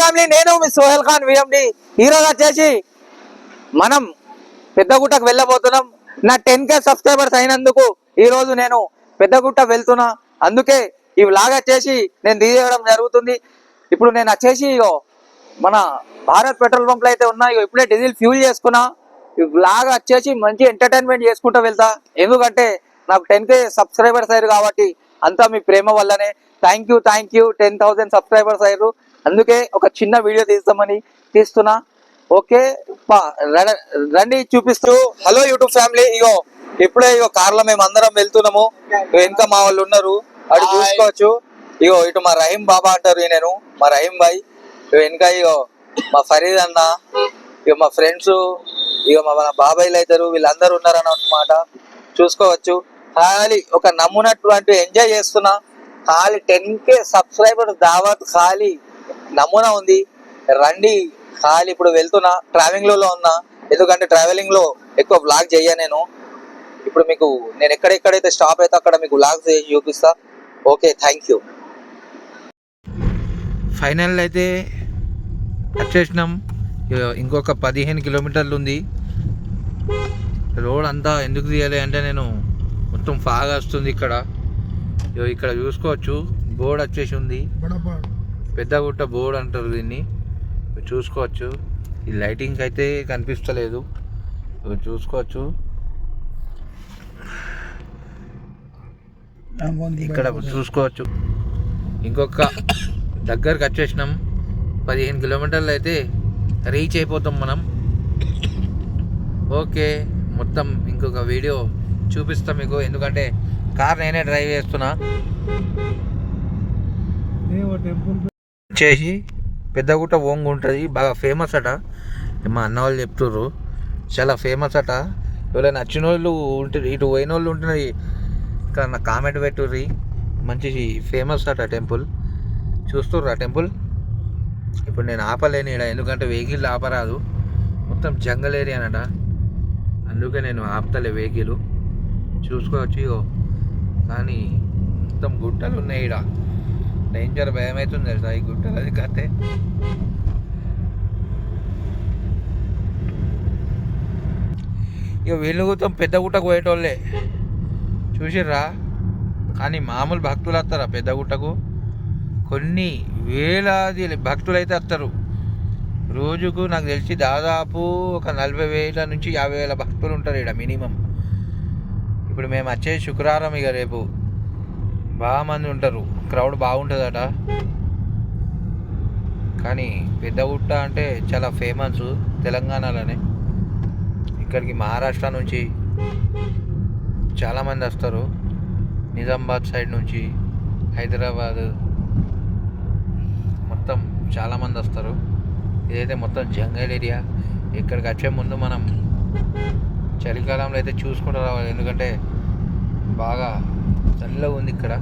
Family నేను మీ Sohel Khan VMD. ఈరోజు వచ్చేసి మనం పెద్దగుట్టకు వెళ్ళబోతున్నాం. నా టెన్ కే సబ్స్క్రైబర్స్ అయినందుకు ఈ రోజు నేను పెద్దగుట్ట వెళ్తున్నా. అందుకే ఈ వ్లాగ్ వచ్చేసి నేను తీయడం జరుగుతుంది. ఇప్పుడు నేను వచ్చేసి ఇగో మన భారత్ పెట్రోల్ పంప్లు అయితే ఉన్నా ఇగో ఇప్పుడే డీజిల్ ఫ్యూల్ చేసుకున్నా. ఈ వ్లాగ్ వచ్చేసి మంచి ఎంటర్టైన్మెంట్ చేసుకుంటూ వెళ్తా. ఎందుకంటే నాకు టెన్ కే సబ్స్క్రైబర్స్ అయ్యారు కాబట్టి అంతా మీ ప్రేమ వల్లనే. Thank you thank you ten thousand subscribers అయ్యారు. అందుకే ఒక చిన్న వీడియో తీస్తామని తీస్తున్నా. ఓకే రండి చూపిస్తూ. హలో యూట్యూబ్ ఫ్యామిలీ ఇగో ఇప్పుడే ఇగో కార్లో మేము అందరం వెళ్తున్నాము. వెనక మా వాళ్ళు ఉన్నారు. అటు చూసుకోవచ్చు. ఇగో ఇటు మా రహీం బాబా అంటారు నేను మా రహీం భాయ్ ఇగో వెనక ఇగో మా ఫరీద్ అన్న ఇగో మా ఫ్రెండ్స్ ఇగో మా మన బాబాయ్లు అవుతారు వీళ్ళందరూ ఉన్నారు అన్నమాట చూసుకోవచ్చు. ఖాళీ ఒక నమ్మునటువంటి ఎంజాయ్ చేస్తున్నా. ఖాళీ టెన్ కే సబ్స్క్రైబర్ దావత్ ఖాళీ. నమూనా ఉంది. రండి ఖాళీ. ఇప్పుడు వెళ్తున్నా ట్రావెలింగ్లో ఉన్నా. ఎందుకంటే ట్రావెలింగ్లో ఎక్కువ బ్లాగ్ చెయ్య నేను. ఇప్పుడు మీకు నేను ఎక్కడెక్కడైతే స్టాప్ అయితే అక్కడ మీకు బ్లాగ్ చేసి చూపిస్తా. ఓకే థ్యాంక్ యూ ఫైనల్ అయితే వచ్చేసినాం. ఇక ఇంకొక పదిహేను కిలోమీటర్లు ఉంది. రోడ్ అంతా ఎందుకు తీయాలి అంటే నేను మొత్తం ఫాగా వస్తుంది ఇక్కడ. ఇక్కడ చూసుకోవచ్చు. బోర్డ్ వచ్చేసి ఉంది. పెద్దగుట్ట బోర్డ్ అంటారు దీన్ని. చూసుకోవచ్చు. ఈ లైటింగ్ అయితే కనిపిస్తలేదు. చూసుకోవచ్చు. ఇక్కడ చూసుకోవచ్చు. ఇంకొక దగ్గరకు వచ్చేసినాం. పదిహేను కిలోమీటర్లు అయితే రీచ్ అయిపోతాం మనం. ఓకే మొత్తం ఇంకొక వీడియో చూపిస్తాం మీకు. ఎందుకంటే కార్ నేనే డ్రైవ్ చేస్తున్నా. వచ్చేసి పెద్దగుట్ట ఓంగు ఉంటుంది బాగా ఫేమస్ అట. మా అన్న వాళ్ళు చెప్తుర్రు. చాలా ఫేమస్ అట. ఎవరైనా నచ్చిన వాళ్ళు ఉంటే ఇటు పోయిన వాళ్ళు ఉంటున్నది ఇక్కడ నా కామెంట్ పెట్టుర్రి. మంచి ఫేమస్ అట టెంపుల్. చూస్తుర్రు ఆ టెంపుల్? ఇప్పుడు నేను ఆపలేను ఇక్కడ ఎందుకంటే వెహికల్ ఆపరాదు. మొత్తం జంగల్ ఏరియా అనట. అందుకే నేను ఆపుతలే వెహికల్. చూసుకోవచ్చు ఇగో. కానీ మొత్తం గుట్టలు ఉన్నాయి ఇక్కడ డేంజర్ భయం అవుతుంది తెలుసా ఈ గుట్టలు అది కాతే? ఇక వీళ్ళు పెద్ద గుట్టకు పోయేటోళ్ళే. చూసిర్రా? కానీ మామూలు భక్తులు వస్తారా పెద్ద గుట్టకు? కొన్ని వేలాది భక్తులు అయితే వస్తారు. రోజుకు నాకు తెలిసి దాదాపు ఒక నలభై వేల నుంచి యాభై వేల భక్తులు ఉంటారు ఇక్కడ మినిమం. ఇప్పుడు మేము వచ్చే శుక్రవారం ఇక రేపు. బాగా మంది ఉంటారు. క్రౌడ్ బాగుంటుందట. కానీ పెద్దగుట్ట అంటే చాలా ఫేమస్ తెలంగాణలోనే. ఇక్కడికి మహారాష్ట్ర నుంచి చాలామంది వస్తారు. నిజామాబాద్ సైడ్ నుంచి హైదరాబాద్ మొత్తం చాలామంది వస్తారు. ఇదైతే మొత్తం జంగల్ ఏరియా. ఇక్కడికి వచ్చే ముందు మనం చలికాలంలో అయితే చూసుకుంటూ రావాలి. ఎందుకంటే బాగా చల్లగా ఉంది ఇక్కడ.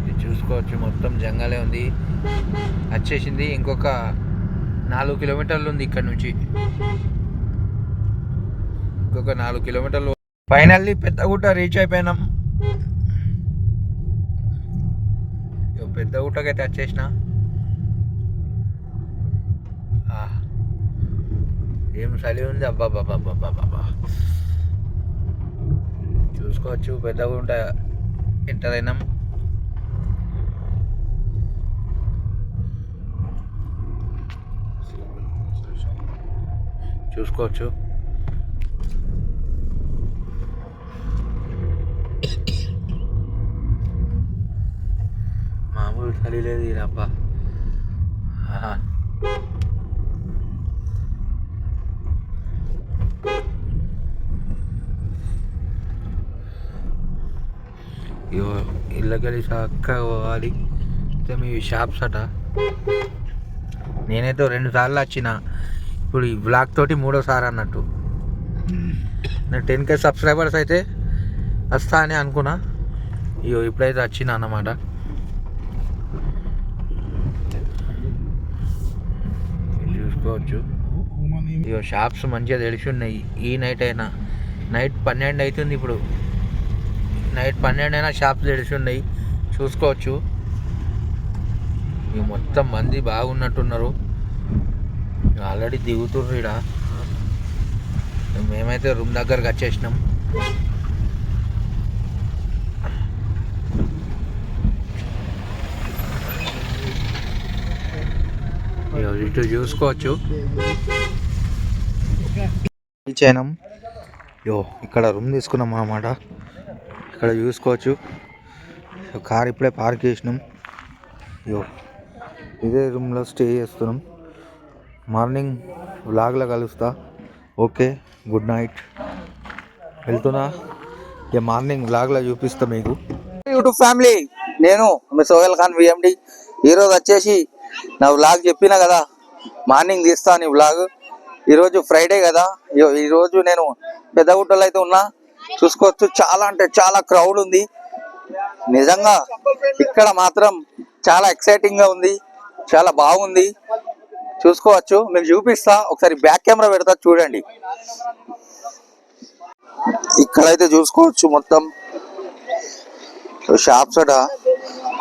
ఇది చూసుకోవచ్చు మొత్తం జంగలే ఉంది. వచ్చేసింది ఇంకొక నాలుగు కిలోమీటర్లు ఉంది ఇక్కడ నుంచి. ఇంకొక నాలుగు కిలోమీటర్లు. ఫైనల్లీ పెద్దగుట్ట రీచ్ అయిపోయినాం. ఇగో పెద్దగుట్టకైతే వచ్చేసిన. ఏం చలి ఉంది? అబ్బా చూసుకోవచ్చు. పెద్దగా ఉంటాయి ఎంటర్ అయినాం. చూసుకోవచ్చు. మామూలు చలి లేదు ఈ ఇగో ఇళ్ళకెళ్ళి చక్కగా పోవాలి. అయితే మీ షాప్స్ అట. నేనైతే రెండు సార్లు వచ్చిన. ఇప్పుడు ఈ బ్లాగ్ తోటి మూడోసారి అన్నట్టు. నేను టెన్ కే సబ్స్క్రైబర్స్ అయితే వస్తా అని అనుకున్నా. ఇగో ఇప్పుడైతే వచ్చిన అన్నమాట. చూసుకోవచ్చు. ఇగో షాప్స్ మంచిగా తెలిసి ఉన్నాయి. ఈ నైట్ అయినా. నైట్ పన్నెండు అవుతుంది ఇప్పుడు. నైట్ పన్నెండు అయినా షాప్స్ తెరిచి ఉన్నాయి చూసుకోవచ్చు. ఇక మొత్తం మంది బాగున్నట్టున్నారు. ఆల్రెడీ దిగుతుర్రు ఈడ. మేమైతే రూమ్ దగ్గరకు వచ్చేసినాం. ఇటు చూసుకోవచ్చు. చేయనం యో ఇక్కడ రూమ్ తీసుకున్నాం అన్నమాట. ఇక్కడ చూసుకోవచ్చు. కార్ ఇప్పుడే పార్క్ చేసినాం. యో ఇదే రూమ్లో స్టే చేస్తున్నాం. మార్నింగ్ వ్లాగ్లో కలుస్తా. Okay good night. వెళ్తున్నా. ఇక మార్నింగ్ వ్లాగ్లో చూపిస్తా మీకు. యూట్యూబ్ ఫ్యామిలీ నేను మీ సోహెల్ ఖాన్ విఎండి ఈరోజు వచ్చేసి నా వ్లాగ్ చెప్పిన కదా మార్నింగ్ తీస్తాను ఈ వ్లాగ్. ఈరోజు ఫ్రైడే కదా. ఈరోజు నేను పెద్దగుట్టలో అయితే ఉన్నా చూసుకోవచ్చు. చాలా అంటే చాలా క్రౌడ్ ఉంది. నిజంగా ఇక్కడ మాత్రం చాలా ఎక్సైటింగ్గా ఉంది. చాలా బాగుంది. చూసుకోవచ్చు. మీకు చూపిస్తా. ఒకసారి బ్యాక్ కెమెరా పెడతా చూడండి. ఇక్కడైతే చూసుకోవచ్చు మొత్తం. షాప్స్ అట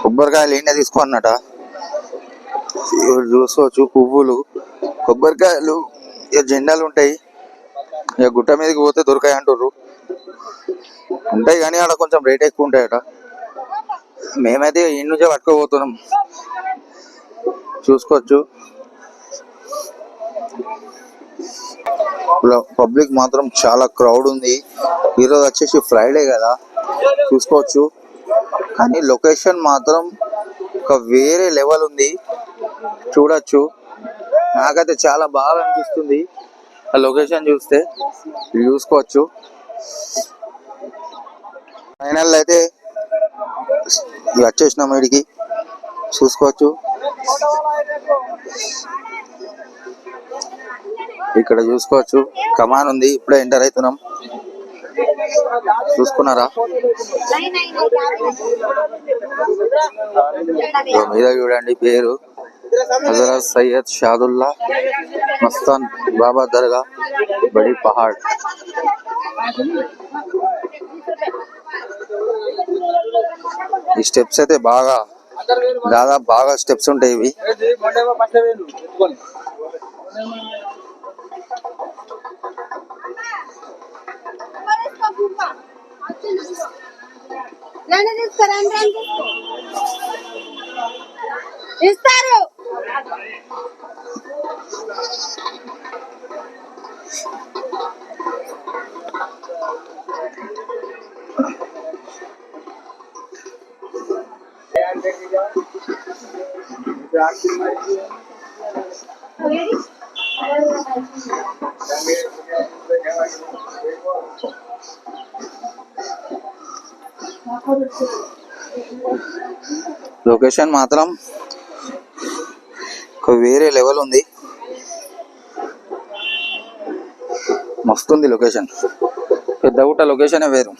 కొబ్బరికాయలు ఏంటో తీసుకోన్నట చూసుకోవచ్చు పువ్వులు. కొబ్బరికాయలు ఇక జెండాలు ఉంటాయి. ఇక గుట్ట మీదకి పోతే దొరకాయి అంటారు ఉంటాయి కానీ అక్కడ కొంచెం రేట్ ఎక్కువ ఉంటాయట. మేమైతే ఈ నుంచే పట్టుకోబోతున్నాం చూసుకోవచ్చు. పబ్లిక్ మాత్రం చాలా క్రౌడ్ ఉంది. ఈరోజు వచ్చేసి ఫ్రైడే కదా. చూసుకోవచ్చు. కానీ లొకేషన్ మాత్రం ఒక వేరే లెవెల్ ఉంది. చూడొచ్చు. నాకైతే చాలా బాగా అనిపిస్తుంది. ఆ లొకేషన్ చూస్తే. చూసుకోవచ్చు. ఫైనల్ అయితే వచ్చేసినాం వీడికి చూసుకోవచ్చు. ఇక్కడ చూసుకోవచ్చు. కమాన్ ఉంది ఇప్పుడే ఎంటర్ అవుతున్నాం. చూసుకున్నారా? మీద చూడండి పేరు. హజరత్ సయ్యద్ షాదుల్లా మస్తాన్ బాబా దర్గా బడి పహాడ్. ఈ స్టెప్స్ అయితే బాగా దాదాపు బాగా స్టెప్స్ ఉంటాయి ఇవి. ఇస్తారు. లొకేషన్ మాత్రం ఒక వేరే లెవెల్ ఉంది. మస్తుంది లొకేషన్. పెద్ద ఊట లొకేషనే వేరు.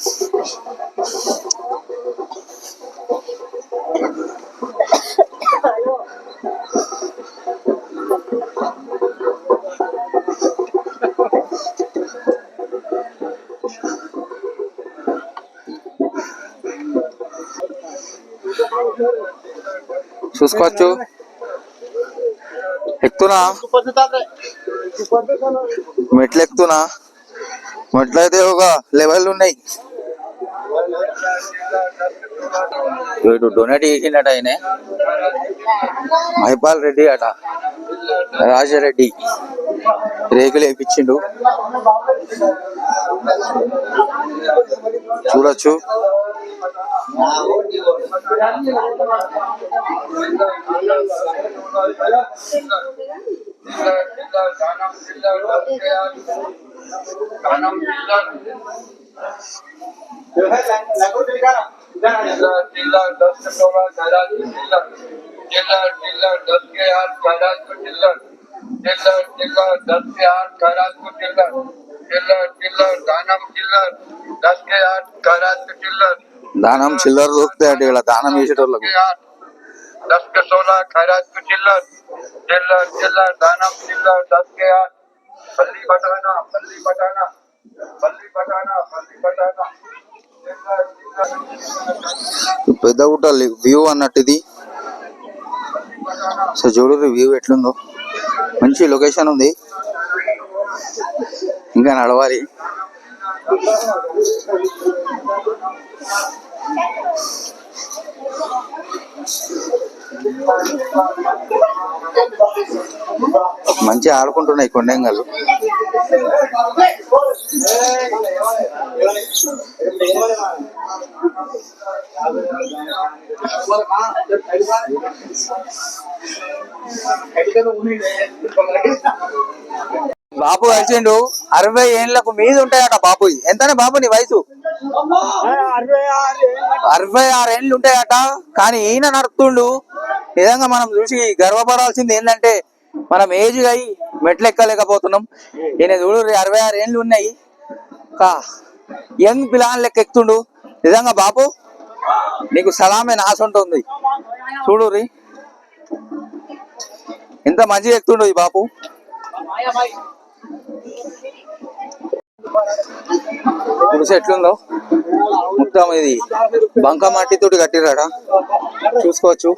చూసుకోవచ్చు. ఎక్కుతున్నా? మెట్లు ఎక్కుతున్నా మెట్లు అయితే ఒక లెవెల్ ఉన్నాయి. వీడు డొనేట్ చేసిండట ఆయన. మహిపాల్ రెడ్డి అట. రాజారెడ్డి. రేకులు వేయించిండు చూడొచ్చు. దానం చిల్లర దొరుకుతాయి అంటే ఇలా దానం చిల్లర దొరుకుతాయండి వీళ్ళ దానం చేసేటోళ్ళకు. చిల్లర్ పెద్ద గుట్ట వ్యూ అన్నట్టు ఇది. సో చూడరు వ్యూ ఎట్లుందో. మంచి లొకేషన్ ఉంది. ఇంకా నడవాలి. మంచి ఆడుకుంటున్నాయి కొండంగలు. బాబు కలిసిండు అరవై ఏళ్ళకు మీద ఉంటాయట బాబు ఎంతనే బాబు నీ వయసు? అరవై ఆరు ఏళ్ళు ఉంటాయట. కానీ ఈయన నడుపుతుండు. నిజంగా మనం చూసి గర్వపడాల్సింది ఏంటంటే మనం ఏజ్ అయి మెట్లు ఎక్కలేకపోతున్నాం ఈయన చూడు అరవై ఆరు ఏళ్ళు ఉన్నాయి. కా యంగ్ పిల్లల లెక్క ఎక్కుతుండు నిజంగా బాబు నీకు సలామే నాసుంటుంది చూడు రీ. ఎంత మంచిగా ఎక్కుతుండు ఈ బాపు పురుషు ఎట్లుందో? మొత్తం ఇది బంక మట్టితోటి కట్టిరాడ చూసుకోవచ్చు.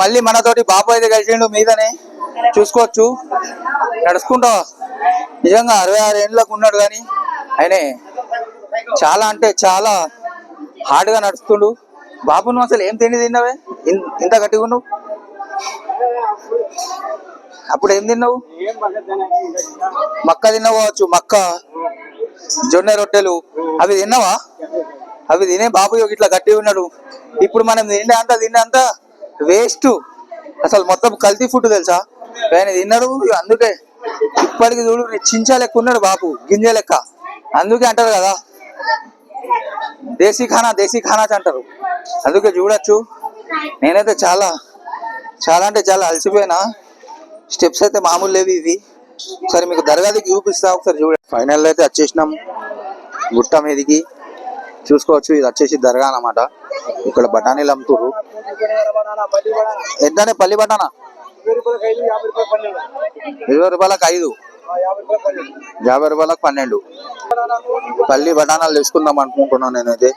మళ్ళీ మనతోటి బాబు అయితే కలిసిండు మీదనే. చూసుకోవచ్చు. నడుచుకుంటా. నిజంగా అరవై ఆరు ఏళ్ళకు ఉన్నాడు కానీ ఆయనే చాలా అంటే చాలా హార్డ్గా నడుస్తుండు. బాబు నువ్వు అసలు ఏం తిండి తిన్నావే? ఇంత గట్టిగా ఉన్నావు? అప్పుడు ఏం తిన్నావు? మక్క తిన్నవచ్చు మక్క జొన్న రొట్టెలు. అవి తిన్నావా? అవి తినే బాబు ఇట్లా గట్టి ఉన్నాడు. ఇప్పుడు మనం తిండే అంతా తిండే అంతా వేస్ట్ అసలు మొత్తం కల్తీ ఫుడ్ తెలుసా? ఆయన తిన్నాడు ఇగ అందుకే ఇప్పటికి చూడు చించా లెక్క ఉన్నాడు బాబు గింజ లెక్క. అందుకే అంటారు కదా దేశీ ఖానా దేశీ ఖానా అంటారు. అందుకే చూడొచ్చు. నేనైతే చాలా చాలా అంటే చాలా అలసిపోయినా. స్టెప్స్ అయితే మామూలు లేవు ఇవి. ఒకసారి మీకు దర్గాదికి చూపిస్తా ఒకసారి చూడండి ఫైనల్ అయితే వచ్చేసినాం. గుట్ట మీదికి చూసుకోవచ్చు ఇది వచ్చేసి దర్గా అన్నమాట. ఇక్కడ బఠానీలు అమ్ముతురు ఎంతనే పల్లి బఠానా? ఇరవై రూపాయలకు ఐదు యాభై రూపాయలకు పన్నెండు. పల్లి బఠానాలు తీసుకుందాం అనుకుంటున్నాను నేనైతే.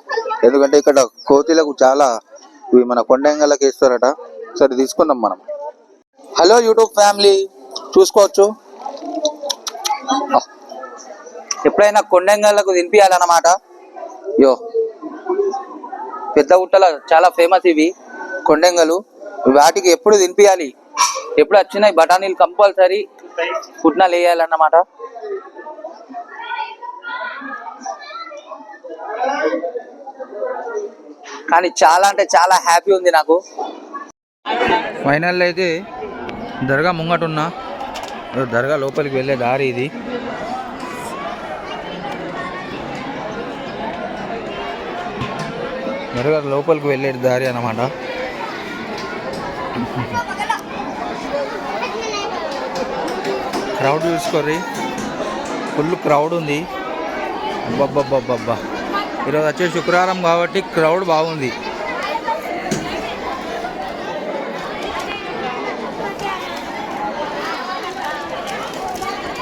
ఎందుకంటే ఇక్కడ కోతిలకు చాలా ఇవి మన కొండంగళ్ళకి వేస్తారట. సరే తీసుకుందాం మనం. హలో యూట్యూబ్ ఫ్యామిలీ చూసుకోవచ్చు. ఎప్పుడైనా కొండంగళ్ళకు తినిపించాలన్నమాట యో. పెద్ద గుట్టల చాలా ఫేమస్ ఇవి కొండంగలు. వాటికి ఎప్పుడు తినిపించాలి ఎప్పుడు వచ్చినాయి బఠానీలు కంపల్సరీ పుట్నాలు వేయాలన్నమాట కానీ చాలా అంటే చాలా హ్యాపీ ఉంది నాకు. ఫైనల్ అయితే దర్గా ముంగట ఉన్నా దర్గా లోపలికి వెళ్ళే దారి ఇది. దర్గా లోపలికి వెళ్ళే దారి అన్నమాట. క్రౌడ్ చూసుకోర్రి. ఫుల్ క్రౌడ్ ఉంది. అబ్బబ్బబ్బబ్బా ఈరోజు వచ్చే శుక్రవారం కాబట్టి క్రౌడ్ బాగుంది.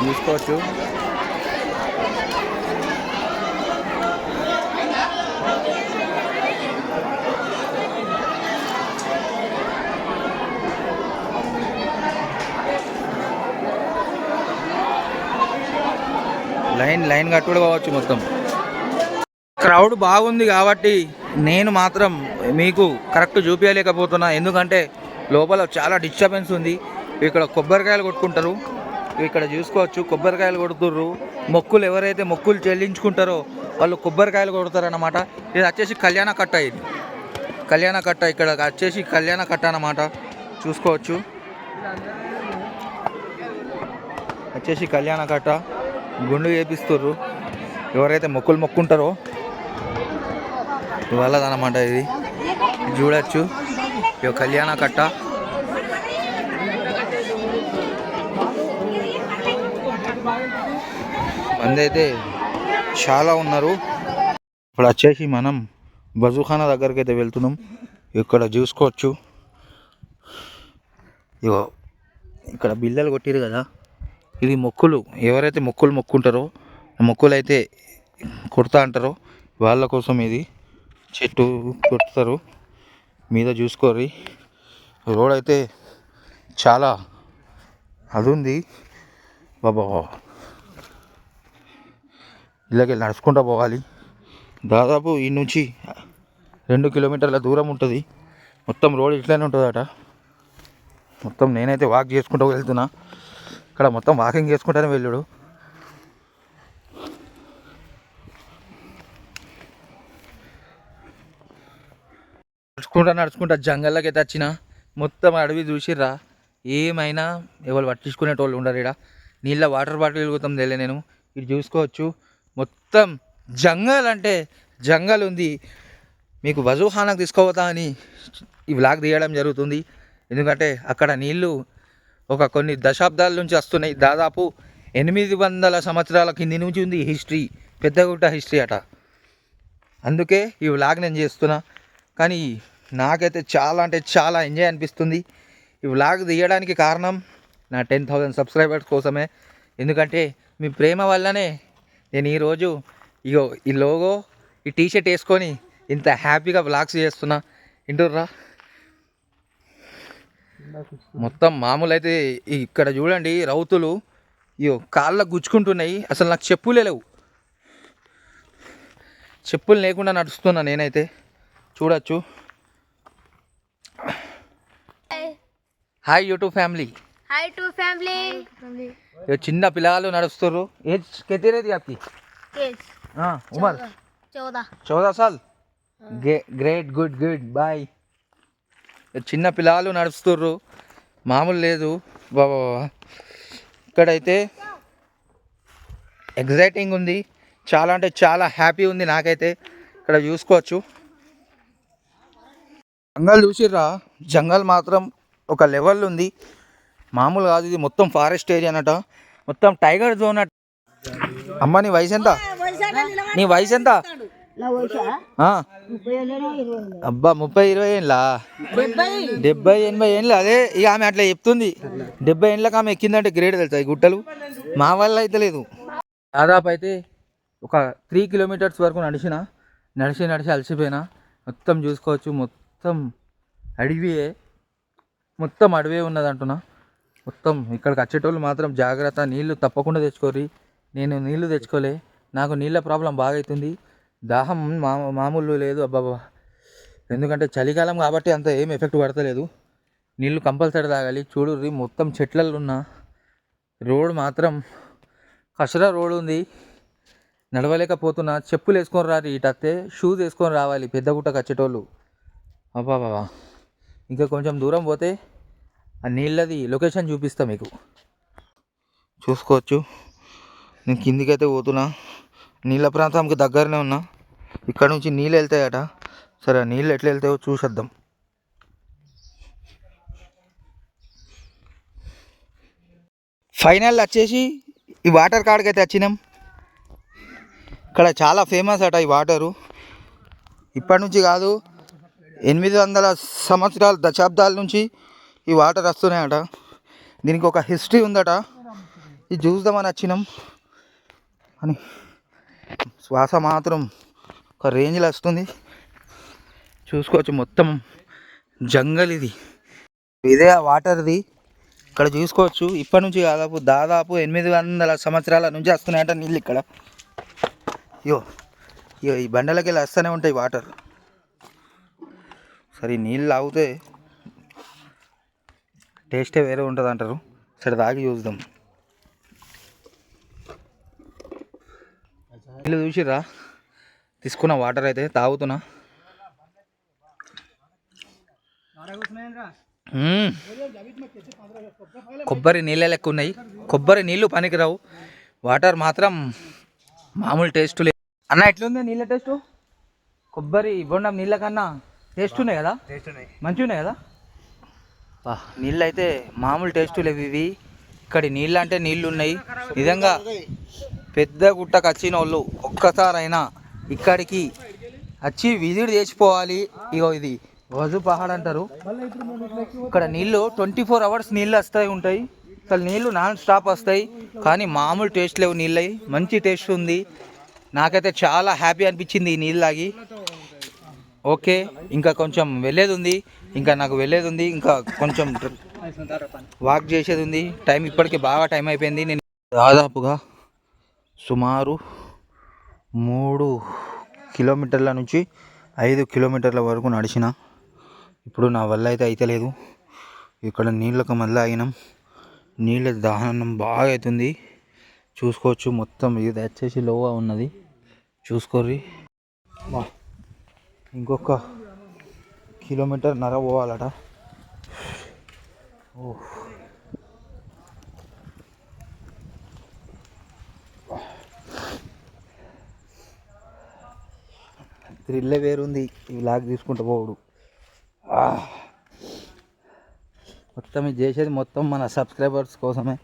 చూసుకోవచ్చు. లైన్ లైన్ కట్టుడు కావచ్చు మొత్తం. క్రౌడ్ బాగుంది కాబట్టి నేను మాత్రం మీకు కరెక్ట్ చూపించలేకపోతున్నా ఎందుకంటే లోపల చాలా డిస్టర్బెన్స్ ఉంది. ఇక్కడ కొబ్బరికాయలు కొట్టుకుంటారు. ఇక్కడ చూసుకోవచ్చు కొబ్బరికాయలు కొడుతుర్రు. మొక్కులు ఎవరైతే మొక్కులు చెల్లించుకుంటారో వాళ్ళు కొబ్బరికాయలు కొడతారనమాట ఇది వచ్చేసి కళ్యాణ కట్ట ఇది. కళ్యాణ కట్ట ఇక్కడ వచ్చేసి కళ్యాణ కట్ట అన్నమాట. చూసుకోవచ్చు. వచ్చేసి కళ్యాణ కట్ట. గుండు చేపిస్తుర్రు. ఎవరైతే మొక్కులు మొక్కుంటారో వాళ్ళదన్నమాట ఇది. చూడచ్చు. ఇక కళ్యాణ కట్ట. మంది అయితే చాలా ఉన్నారు. ఇప్పుడు వచ్చేసి మనం బజుఖానా దగ్గరికి అయితే వెళ్తున్నాం. ఇక్కడ చూసుకోవచ్చు. ఇగో ఇక్కడ బిల్లలు కొట్టిరు కదా. ఇది మొక్కులు. ఎవరైతే మొక్కులు మొక్కుంటారో మొక్కులు అయితే కొడతా అంటారో వాళ్ళ కోసం ఇది చెట్టు కొడతారు. మీద చూసుకోరి రోడ్ అయితే చాలా అది ఉంది బాబా. ఇలాగే నడుచుకుంటూ పోవాలి. దాదాపు ఈ నుంచి రెండు కిలోమీటర్ల దూరం ఉంటుంది. మొత్తం రోడ్ ఇట్లనే ఉంటుందట. మొత్తం నేనైతే వాక్ చేసుకుంటూ వెళ్తున్నా. ఇక్కడ మొత్తం వాకింగ్ చేసుకుంటానే వెళ్ళాడు నడుచుకుంటా నడుచుకుంటా జంగల్లోకి అయితే వచ్చిన. మొత్తం అడవి చూసిర్రా. ఏమైనా ఎవరు పట్టించుకునేటోళ్ళు ఉండరు ఇక్కడ నీళ్ళ వాటర్ బాటిల్ వెలుగుతాం తెలియ నేను. ఇది చూసుకోవచ్చు. మొత్తం జంగల్ అంటే జంగల్ ఉంది. మీకు వజుహానకు తీసుకోపోతా అని ఈ బ్లాగ్ తీయడం జరుగుతుంది. ఎందుకంటే అక్కడ నీళ్ళు ఒక కొన్ని దశాబ్దాల నుంచి వస్తున్నాయి. దాదాపు ఎనిమిది వందల సంవత్సరాల కింది నుంచి ఉంది హిస్టరీ. పెద్దగుట్ట హిస్టరీ అట. అందుకే ఈ వ్లాగ్ నేను చేస్తున్నా. కానీ నాకైతే చాలా అంటే చాలా ఎంజాయ్ అనిపిస్తుంది. ఈ వ్లాగ్ తీయడానికి కారణం నా టెన్ థౌజండ్ సబ్స్క్రైబర్స్ కోసమే. ఎందుకంటే మీ ప్రేమ వల్లనే నేను ఈరోజు ఇగో ఈ లోగో ఈ టీషర్ట్ వేసుకొని ఇంత హ్యాపీగా వ్లాగ్స్ చేస్తున్నా. వింటుర్రా మొత్తం మామూలు అయితే ఇక్కడ చూడండి రౌతులు ఇయో కాళ్ళ గుచ్చుకుంటున్నాయి. అసలు నాకు చెప్పులే లేవు. చెప్పులు లేకుండా నడుస్తున్నా నేనైతే. చూడొచ్చు. Hi YouTube family hi to family చిన్న పిల్లలు నడుస్తారు ఏజ్ కెతే రేది ఆప్కి? ఏజ్? ఉమర్. చౌదా. చౌదా. సాల్. గ్రేట్ గుడ్ గుడ్ బాయ్ చిన్న పిల్లలు నడుస్తుర్రు. మామూలు లేదు. బాబా ఇక్కడైతే ఎగ్జైటింగ్ ఉంది. చాలా అంటే చాలా హ్యాపీ ఉంది నాకైతే. ఇక్కడ చూసుకోవచ్చు. జంగల్ చూసిర్రా? జంగల్ మాత్రం ఒక లెవెల్ ఉంది. మామూలు కాదు ఇది మొత్తం ఫారెస్ట్ ఏరియా అన్నట. మొత్తం టైగర్ జోన్ అట అమ్మ నీ వయసు ఎంత? నీ వయసు ఎంత. అబ్బా ముప్పై ఇరవై ఏళ్ళ? డెబ్బై. ఎనభై ఏళ్ళు. అదే ఇక ఆమె అట్లా చెప్తుంది. డెబ్బై ఏళ్ళకి ఆమె ఎక్కిందంటే గ్రేట్ తెలుసా ఈ గుట్టలు? మా వల్ల అయితే లేదు. దాదాపు అయితే ఒక త్రీ కిలోమీటర్స్ వరకు నడిచిన నడిచి నడిచి అలసిపోయినా మొత్తం చూసుకోవచ్చు. మొత్తం అడవియే మొత్తం అడవే ఉన్నది అంటున్నా. మొత్తం ఇక్కడికి వచ్చేటోళ్ళు మాత్రం జాగ్రత్త. నీళ్ళు తప్పకుండా తెచ్చుకోరి నేను నీళ్ళు తెచ్చుకోలే. నాకు నీళ్ళ ప్రాబ్లం బాగా అవుతుంది. దాహం మా మామూలు లేదు అబ్బాబా ఎందుకంటే చలికాలం కాబట్టి అంత ఏం ఎఫెక్ట్ పడతలేదు. నీళ్ళు కంపల్సరీ తాగాలి. చూడుర్రి మొత్తం చెట్లలో ఉన్న రోడ్ మాత్రం కసరా రోడ్ ఉంది. నడవలేకపోతున్నా. చెప్పులు వేసుకొని రారు ఇటత్తే షూస్ వేసుకొని రావాలి పెద్ద గుట్టకు వచ్చేటోళ్ళు అబ్బాబా ఇంకా కొంచెం దూరం పోతే ఆ నీళ్ళది లొకేషన్ చూపిస్తా మీకు. చూసుకోవచ్చు. నేను కిందికైతే పోతున్నా. నీళ్ళ ప్రాంతానికి దగ్గరనే ఉన్నా. ఇక్కడ నుంచి నీళ్ళు వెళ్తాయట. సరే నీళ్ళు ఎట్లా వెళ్తాయో చూసేద్దాం. ఫైనల్ వచ్చేసి ఈ వాటర్ కాడికి అయితే వచ్చినాం. ఇక్కడ చాలా ఫేమస్ అట ఈ వాటరు. ఇప్పటి నుంచి కాదు ఎనిమిది వందల సంవత్సరాల దశాబ్దాల నుంచి ఈ వాటర్ వస్తున్నాయట దీనికి ఒక హిస్టరీ ఉందట. ఇది చూద్దామని వచ్చినాం. అని శ్వాస మాత్రం ఒక రేంజ్లో వస్తుంది. చూసుకోవచ్చు మొత్తం జంగల్ ఇది. ఇదే వాటర్ది ఇక్కడ చూసుకోవచ్చు. ఇప్పటి నుంచి దాదాపు దాదాపు ఎనిమిది వందల సంవత్సరాల నుంచి వస్తున్నాయంట నీళ్ళు ఇక్కడ. అయ్యో ఇక ఈ బండలకి వెళ్ళి వస్తూనే ఉంటాయి వాటర్ సరే నీళ్ళు తాగితే టేస్టే వేరే ఉంటుంది అంటారు సరే తాగి చూద్దాం. నీళ్ళు చూసిర్రా? తీసుకున్న వాటర్ అయితే తాగుతున్నా. కొబ్బరి నీళ్ళ లెక్క ఉన్నాయి. కొబ్బరి నీళ్ళు పనికిరావు. వాటర్ మాత్రం మామూలు టేస్ట్ లేదు అన్న ఎట్లుంది నీళ్ళ టేస్ట్? కొబ్బరి బొండం నీళ్ళ కన్నా టేస్ట్ ఉన్నాయి కదా? మంచిగా ఉన్నాయి కదా? నీళ్ళు అయితే మామూలు టేస్ట్ లేవు ఇవి. ఇక్కడ నీళ్ళు అంటే నీళ్ళు ఉన్నాయి. నిజంగా పెద్ద గుట్టకు వచ్చిన వాళ్ళు ఒక్కసారైనా ఇక్కడికి వచ్చి విజిట్ చేసిపోవాలి. ఇగో ఇది వజు పహాడ్ అంటారు. ఇక్కడ నీళ్ళు ట్వంటీ ఫోర్ అవర్స్ నీళ్ళు వస్తాయి ఉంటాయి. అసలు నీళ్ళు నాన్ స్టాప్ వస్తాయి. కానీ మామూలు టేస్ట్ లేవు నీళ్ళు మంచి టేస్ట్ ఉంది. నాకైతే చాలా హ్యాపీ అనిపించింది ఈ నీళ్ళు తాగి. ఓకే ఇంకా కొంచెం వెళ్ళేది ఉంది. ఇంకా నాకు వెళ్ళేది ఉంది. ఇంకా కొంచెం వాక్ చేసేది ఉంది. టైం ఇప్పటికే బాగా టైం అయిపోయింది. నేను దాదాపుగా సుమారు మూడు కిలోమీటర్ల నుంచి ఐదు కిలోమీటర్ల వరకు నడిచిన. ఇప్పుడు నా వల్ల అయితే అయితలేదు ఇక్కడ నీళ్ళకు మళ్ళీ ఆగినాం నీళ్ళ దాహనం బాగా అవుతుంది. చూసుకోవచ్చు మొత్తం. ఇది వచ్చేసి లోగా ఉన్నది. చూసుకోర్రి. ఇంకొక కిలోమీటర్ నర పోవాలట. ఓ థ్రిల్లే వేరుంది. ఈ లాగ్ తీసుకుంటూ పోవుడు. మొత్తం ఇది చేసేది మొత్తం మన సబ్స్క్రైబర్స్ కోసమే.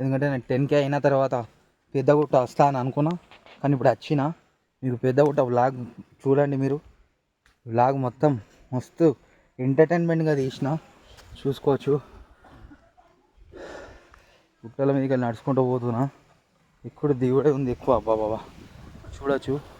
ఎందుకంటే నేను టెన్ కే అయిన తర్వాత పెద్దగుట్ట వస్తా అని అనుకున్నా. కానీ ఇప్పుడు వచ్చిన. మీకు పెద్దగుట్ట వ్లాగ్ చూడండి మీరు. వ్లాగ్ మొత్తం మస్తు ఎంటర్టైన్మెంట్గా తీసిన. చూసుకోవచ్చు. గుట్టల మీదకి నడుచుకుంటూ పోతున్నా. ఇక్కడ దిగుడే ఉంది ఎక్కువ. అబ్బా బాబా చూడొచ్చు.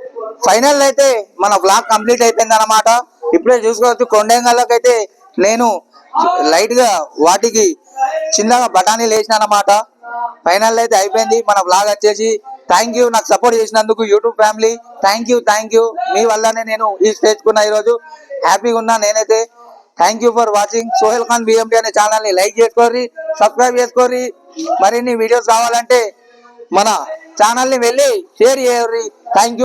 ఫైనల్ అయితే మన బ్లాగ్ కంప్లీట్ అయిపోయింది అనమాట ఇప్పుడే చూసుకోవచ్చు కొండంగల్లోకి అయితే నేను లైట్గా వాటికి చిన్నగా బఠానీలు వేసిన అనమాట ఫైనల్ అయితే అయిపోయింది మన బ్లాగ్ వచ్చేసి. థ్యాంక్ యూ నాకు సపోర్ట్ చేసినందుకు YouTube family thank you thank you మీ వల్లనే నేను ఈ స్టేజ్ కున్నా ఈరోజు. హ్యాపీగా ఉన్నా నేనైతే. Thank you for watching Sohel Khan BMD అనే ఛానల్ని లైక్ చేసుకోర్రి సబ్స్క్రైబ్ చేసుకోర్రి. మరిన్ని వీడియోస్ కావాలంటే మన ఛానల్ని వెళ్ళి షేర్ చేయర్రి. Thank you